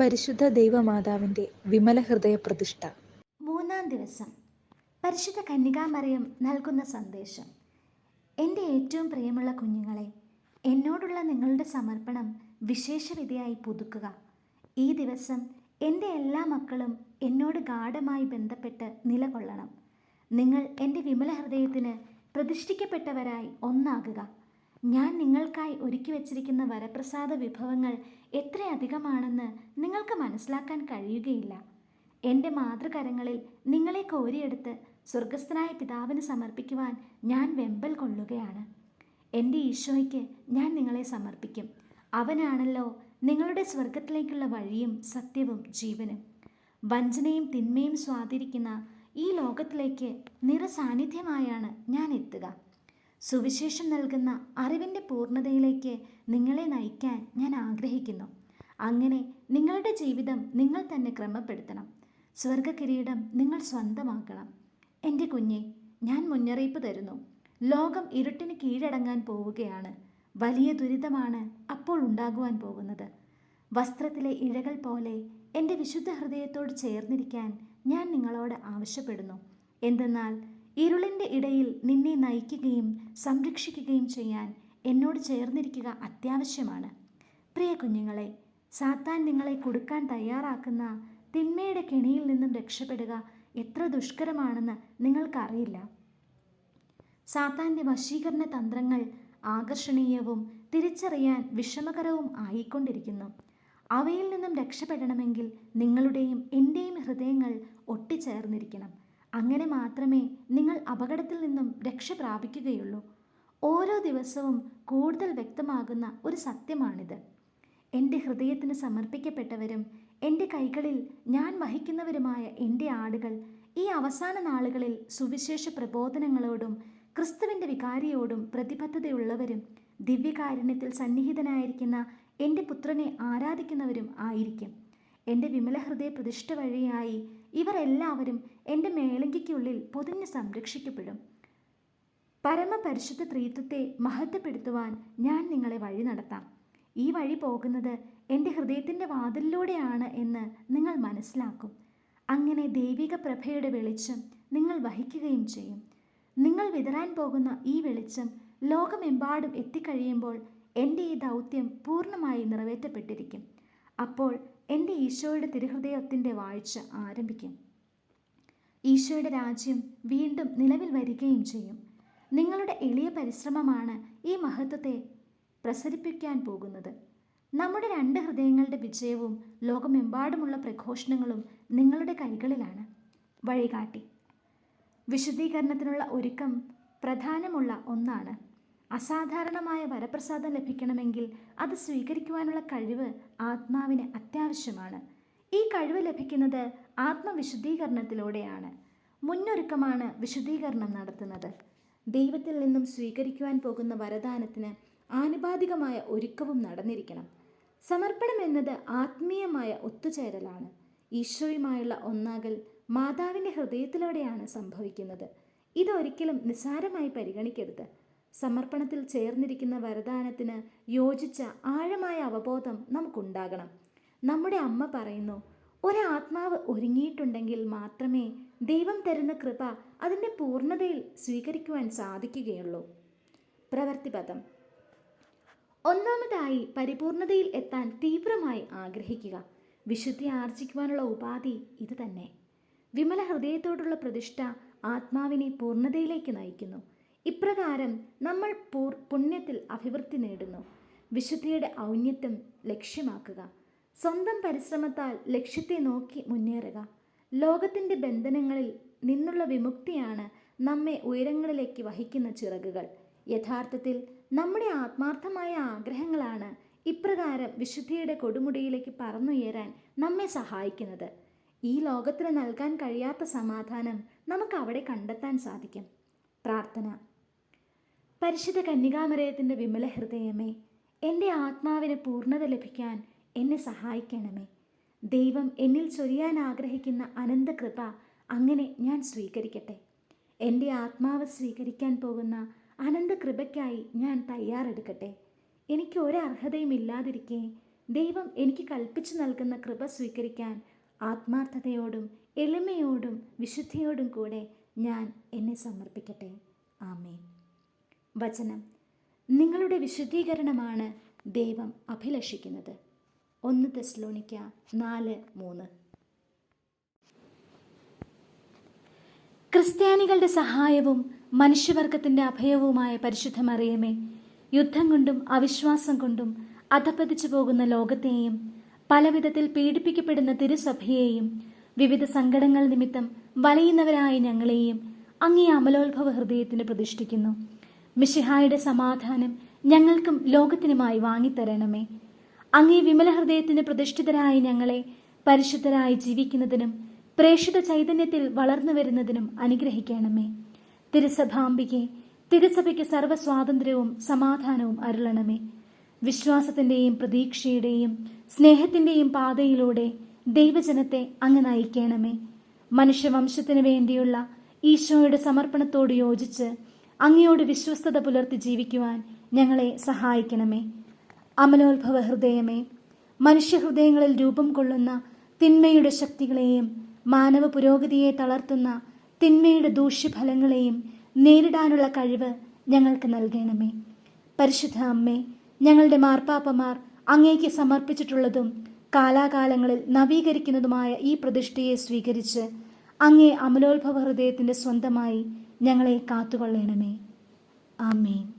പരിശുദ്ധ ദൈവമാതാവിന്റെ വിമല ഹൃദയ പ്രതിഷ്ഠ മൂന്നാം ദിവസം. പരിശുദ്ധ കന്യകാമറിയം നൽകുന്ന സന്ദേശം. എന്റെ ഏറ്റവും പ്രിയമുള്ള കുഞ്ഞുങ്ങളെ എന്നോടുള്ള നിങ്ങളുടെ സമർപ്പണം വിശേഷവിധിയായി പുതുക്കുക. ഈ ദിവസം എന്റെ എല്ലാ മക്കളും എന്നോട് ഗാഠമായി ബന്ധപ്പെട്ട് നിലകൊള്ളണം. നിങ്ങൾ എന്റെ വിമല ഹൃദയത്തിന് പ്രതിഷ്ഠിക്കപ്പെട്ടവരായി ഒന്നാകുക. ഞാൻ നിങ്ങൾക്കായി ഒരുക്കി വച്ചിരിക്കുന്ന വരപ്രസാദ വിഭവങ്ങൾ എത്രയധികമാണെന്ന് നിങ്ങൾക്ക് മനസ്സിലാക്കാൻ കഴിയുകയില്ല. എന്റെ മാതൃകരങ്ങളിൽ നിങ്ങളെ കോരിയെടുത്ത് സ്വർഗസ്ഥനായ പിതാവിന് സമർപ്പിക്കുവാൻ ഞാൻ വെമ്പൽ കൊള്ളുകയാണ്. എന്റെ ഈശോയ്ക്ക് ഞാൻ നിങ്ങളെ സമർപ്പിക്കും. അവനാണല്ലോ നിങ്ങളുടെ സ്വർഗത്തിലേക്കുള്ള വഴിയും സത്യവും ജീവനും. വഞ്ചനയും തിന്മയും സ്വാധീനിക്കുന്ന ഈ ലോകത്തിലേക്ക് നിറസാന്നിധ്യമായാണ് ഞാൻ എത്തുക. സുവിശേഷം നൽകുന്ന അറിവിന്റെ പൂർണതയിലേക്ക് നിങ്ങളെ നയിക്കാൻ ഞാൻ ആഗ്രഹിക്കുന്നു. അങ്ങനെ നിങ്ങളുടെ ജീവിതം നിങ്ങൾ തന്നെ ക്രമപ്പെടുത്തണം. സ്വർഗ കിരീടം നിങ്ങൾ സ്വന്തമാക്കണം. എന്റെ കുഞ്ഞെ ഞാൻ മുന്നറിയിപ്പ് തരുന്നു. ലോകം ഇരുട്ടിന് കീഴടങ്ങാൻ പോവുകയാണ്. വലിയ ദുരിതമാണ് അപ്പോൾ ഉണ്ടാകുവാൻ പോകുന്നത്. വസ്ത്രത്തിലെ ഇഴകൾ പോലെ എന്റെ വിശുദ്ധ ഹൃദയത്തോട് ചേർന്നിരിക്കാൻ ഞാൻ നിങ്ങളോട് ആവശ്യപ്പെടുന്നു. എന്തെന്നാൽ ഇരുളിന്റെ ഇടയിൽ നിന്നെ നയിക്കുകയും സംരക്ഷിക്കുകയും ചെയ്യാൻ എന്നോട് ചേർന്നിരിക്കുക അത്യാവശ്യമാണ്. പ്രിയ കുഞ്ഞുങ്ങളെ സാത്താൻ നിങ്ങളെ കൊടുക്കാൻ തയ്യാറാക്കുന്ന തിന്മയുടെ കെണിയിൽ നിന്നും രക്ഷപ്പെടുക എത്ര ദുഷ്കരമാണെന്ന് നിങ്ങൾക്കറിയില്ല. സാത്താന്റെ വശീകരണ തന്ത്രങ്ങൾ ആകർഷണീയവും തിരിച്ചറിയാൻ വിഷമകരവും ആയിക്കൊണ്ടിരിക്കുന്നു. അവയിൽ നിന്നും രക്ഷപ്പെടണമെങ്കിൽ നിങ്ങളുടെയും എന്റെയും ഹൃദയങ്ങൾ ഒട്ടിച്ചേർന്നിരിക്കണം. അങ്ങനെ മാത്രമേ നിങ്ങൾ അപകടത്തിൽ നിന്നും രക്ഷ പ്രാപിക്കുകയുള്ളൂ. ഓരോ ദിവസവും കൂടുതൽ വ്യക്തമാകുന്ന ഒരു സത്യമാണിത്. എന്റെ ഹൃദയത്തിന് സമർപ്പിക്കപ്പെട്ടവരും എന്റെ കൈകളിൽ ഞാൻ വഹിക്കുന്നവരുമായ എന്റെ ആടുകൾ ഈ അവസാന നാളുകളിൽ സുവിശേഷ പ്രബോധനങ്ങളോടും ക്രിസ്തുവിന്റെ വികാരിയോടും പ്രതിബദ്ധതയുള്ളവരും ദിവ്യകാരുണ്യത്തിൽ സന്നിഹിതനായിരിക്കുന്ന എന്റെ പുത്രനെ ആരാധിക്കുന്നവരും ആയിരിക്കും. എന്റെ വിമല ഹൃദയ പ്രതിഷ്ഠ വഴിയായി ഇവർ എല്ലാവരും എന്റെ മേലങ്കിക്കുള്ളിൽ പൊതിഞ്ഞ് സംരക്ഷിക്കപ്പെടും. പരമപരിശുദ്ധ ത്രീത്വത്തെ മഹത്വപ്പെടുത്തുവാൻ ഞാൻ നിങ്ങളെ വഴി നടത്താം. ഈ വഴി പോകുന്നത് എന്റെ ഹൃദയത്തിന്റെ വാതിലിലൂടെയാണ് എന്ന് നിങ്ങൾ മനസ്സിലാക്കും. അങ്ങനെ ദൈവിക പ്രഭയുടെ വെളിച്ചം നിങ്ങൾ വഹിക്കുകയും ചെയ്യും. നിങ്ങൾ വിതരാൻ പോകുന്ന ഈ വെളിച്ചം ലോകമെമ്പാടും എത്തിക്കഴിയുമ്പോൾ എന്റെ ഈ ദൗത്യം പൂർണമായി നിറവേറ്റപ്പെട്ടിരിക്കും. അപ്പോൾ എന്റെ ഈശോയുടെ തിരുഹൃദയത്തിന്റെ വാഴ്ച ആരംഭിക്കും. ഈശോയുടെ രാജ്യം വീണ്ടും നിലവിൽ വരികയും ചെയ്യും. നിങ്ങളുടെ എളിയ പരിശ്രമമാണ് ഈ മഹത്വത്തെ പ്രസരിപ്പിക്കാൻ പോകുന്നത്. നമ്മുടെ രണ്ട് ഹൃദയങ്ങളുടെ വിജയവും ലോകമെമ്പാടുമുള്ള പ്രഘോഷണങ്ങളും നിങ്ങളുടെ കൈകളിലാണ്. വഴികാട്ടി. വിശദീകരണത്തിനുള്ള ഒരുക്കം പ്രധാനമുള്ള ഒന്നാണ്. അസാധാരണമായ വരപ്രസാദം ലഭിക്കണമെങ്കിൽ അത് സ്വീകരിക്കുവാനുള്ള കഴിവ് ആത്മാവിന് അത്യാവശ്യമാണ്. ഈ കഴിവ് ലഭിക്കുന്നത് ആത്മവിശുദ്ധീകരണത്തിലൂടെയാണ്. മുന്നൊരുക്കമാണ് വിശുദ്ധീകരണം നടത്തുന്നത്. ദൈവത്തിൽ നിന്നും സ്വീകരിക്കുവാൻ പോകുന്ന വരദാനത്തിന് ആനുപാതികമായ ഒരുക്കവും നടന്നിരിക്കണം. സമർപ്പണം എന്നത് ആത്മീയമായ ഒത്തുചേരലാണ്. ഈശോയുമായുള്ള ഒന്നാകൽ മാതാവിന്റെ ഹൃദയത്തിലൂടെയാണ് സംഭവിക്കുന്നത്. ഇതൊരിക്കലും നിസ്സാരമായി പരിഗണിക്കരുത്. സമർപ്പണത്തിൽ ചേർന്നിരിക്കുന്ന വരദാനത്തിന് യോജിച്ച ആഴമായ അവബോധം നമുക്കുണ്ടാകണം. നമ്മുടെ അമ്മ പറയുന്നു ഒരാത്മാവ് ഒരുങ്ങിയിട്ടുണ്ടെങ്കിൽ മാത്രമേ ദൈവം തരുന്ന കൃപ അതിന്റെ പൂർണതയിൽ സ്വീകരിക്കുവാൻ സാധിക്കുകയുള്ളൂ. പ്രവൃത്തിപദം ഒന്നാമതായി പരിപൂർണതയിൽ എത്താൻ തീവ്രമായി ആഗ്രഹിക്കുക. വിശുദ്ധി ആർജിക്കുവാനുള്ള ഉപാധി ഇത് തന്നെ. വിമല ഹൃദയത്തോടുള്ള പ്രതിഷ്ഠ ആത്മാവിനെ പൂർണതയിലേക്ക് നയിക്കുന്നു. ഇപ്രകാരം നമ്മൾ പൂർ പുണ്യത്തിൽ അഭിവൃദ്ധി നേടുന്നു. വിശുദ്ധിയുടെ ഔന്നത്യം ലക്ഷ്യമാക്കുക. സ്വന്തം പരിശ്രമത്താൽ ലക്ഷ്യത്തെ നോക്കി മുന്നേറുക. ലോകത്തിന്റെ ബന്ധനങ്ങളിൽ നിന്നുള്ള വിമുക്തിയാണ് നമ്മെ ഉയരങ്ങളിലേക്ക് വഹിക്കുന്ന ചിറകുകൾ. യഥാർത്ഥത്തിൽ നമ്മുടെ ആത്മാർത്ഥമായ ആഗ്രഹങ്ങളാണ് ഇപ്രകാരം വിശുദ്ധിയുടെ കൊടുമുടിയിലേക്ക് പറന്നുയരാൻ നമ്മെ സഹായിക്കുന്നത്. ഈ ലോകത്തിന് നൽകാൻ കഴിയാത്ത സമാധാനം നമുക്ക് അവിടെ കണ്ടെത്താൻ സാധിക്കും. പ്രാർത്ഥന. പരിശുദ്ധ കന്യകാമരയത്തിന്റെ വിമല ഹൃദയമേ എന്റെ ആത്മാവിന് പൂർണത ലഭിക്കാൻ എന്നെ സഹായിക്കണമേ. ദൈവം എന്നിൽ ചൊരിയാൻ ആഗ്രഹിക്കുന്ന അനന്തകൃപ അങ്ങനെ ഞാൻ സ്വീകരിക്കട്ടെ. എന്റെ ആത്മാവ് സ്വീകരിക്കാൻ പോകുന്ന അനന്തകൃപയ്ക്കായി ഞാൻ തയ്യാറെടുക്കട്ടെ. എനിക്ക് ഒരർഹതയും ഇല്ലാതിരിക്കെ ദൈവം എനിക്ക് കൽപ്പിച്ചു നൽകുന്ന കൃപ സ്വീകരിക്കാൻ ആത്മാർത്ഥതയോടും എളിമയോടും വിശുദ്ധിയോടും കൂടെ ഞാൻ എന്നെ സമർപ്പിക്കട്ടെ. ആമേൻ. വചനം. നിങ്ങളുടെ വിശുദ്ധീകരണമാണ് ദൈവം അഭിലഷിക്കുന്നത്. ഒന്ന് തെസ്ലോണിക്ക നാല് മൂന്ന്. ക്രിസ്ത്യാനികളുടെ സഹായവും മനുഷ്യവർഗത്തിന്റെ അഭയവുമായ പരിശുദ്ധമറിയമേ യുദ്ധം കൊണ്ടും അവിശ്വാസം കൊണ്ടും അധപ്പതിച്ചു പോകുന്ന ലോകത്തെയും പലവിധത്തിൽ പീഡിപ്പിക്കപ്പെടുന്ന തിരുസഭയെയും വിവിധ സങ്കടങ്ങൾ നിമിത്തം വലയുന്നവരായ ഞങ്ങളെയും അങ്ങേ അമലോത്ഭവ ഹൃദയത്തിന് പ്രതിഷ്ഠിക്കുന്നു. മിഷിഹായുടെ സമാധാനം ഞങ്ങൾക്കും ലോകത്തിനുമായി വാങ്ങിത്തരണമേ. അങ്ങേ വിമല ഹൃദയത്തിന് പ്രതിഷ്ഠിതരായ ഞങ്ങളെ പരിശുദ്ധരായി ജീവിക്കുന്നതിനും പ്രേക്ഷിത ചൈതന്യത്തിൽ വളർന്നു വരുന്നതിനും അനുഗ്രഹിക്കണമേ. തിരുസഭാംബികെ തിരുസഭയ്ക്ക് സർവസ്വാതന്ത്ര്യവും സമാധാനവും അരുളണമേ. വിശ്വാസത്തിന്റെയും പ്രതീക്ഷയുടെയും സ്നേഹത്തിന്റെയും പാതയിലൂടെ ദൈവജനത്തെ അങ്ങ് നയിക്കണമേ. മനുഷ്യവംശത്തിനു വേണ്ടിയുള്ള ഈശോയുടെ സമർപ്പണത്തോട് യോജിച്ച് അങ്ങയോട് വിശ്വസ്തത പുലർത്തി ജീവിക്കുവാൻ ഞങ്ങളെ സഹായിക്കണമേ. അമലോത്ഭവ ഹൃദയമേ മനുഷ്യഹൃദയങ്ങളിൽ രൂപം കൊള്ളുന്ന തിന്മയുടെ ശക്തികളെയും മാനവ പുരോഗതിയെ തളർത്തുന്ന തിന്മയുടെ ദൂഷ്യഫലങ്ങളെയും നേരിടാനുള്ള കഴിവ് ഞങ്ങൾക്ക് നൽകണമേ. പരിശുദ്ധ അമ്മേ ഞങ്ങളുടെ മാർപ്പാപ്പമാർ അങ്ങേക്ക് സമർപ്പിച്ചിട്ടുള്ളതും കാലാകാലങ്ങളിൽ നവീകരിക്കുന്നതുമായ ഈ പ്രതിഷ്ഠയെ സ്വീകരിച്ച് അങ്ങേ അമലോത്ഭവ ഹൃദയത്തിന്റെ സ്വന്തമായി ഞങ്ങളെ കാത്തുകൊള്ളണമേ. ആമേൻ.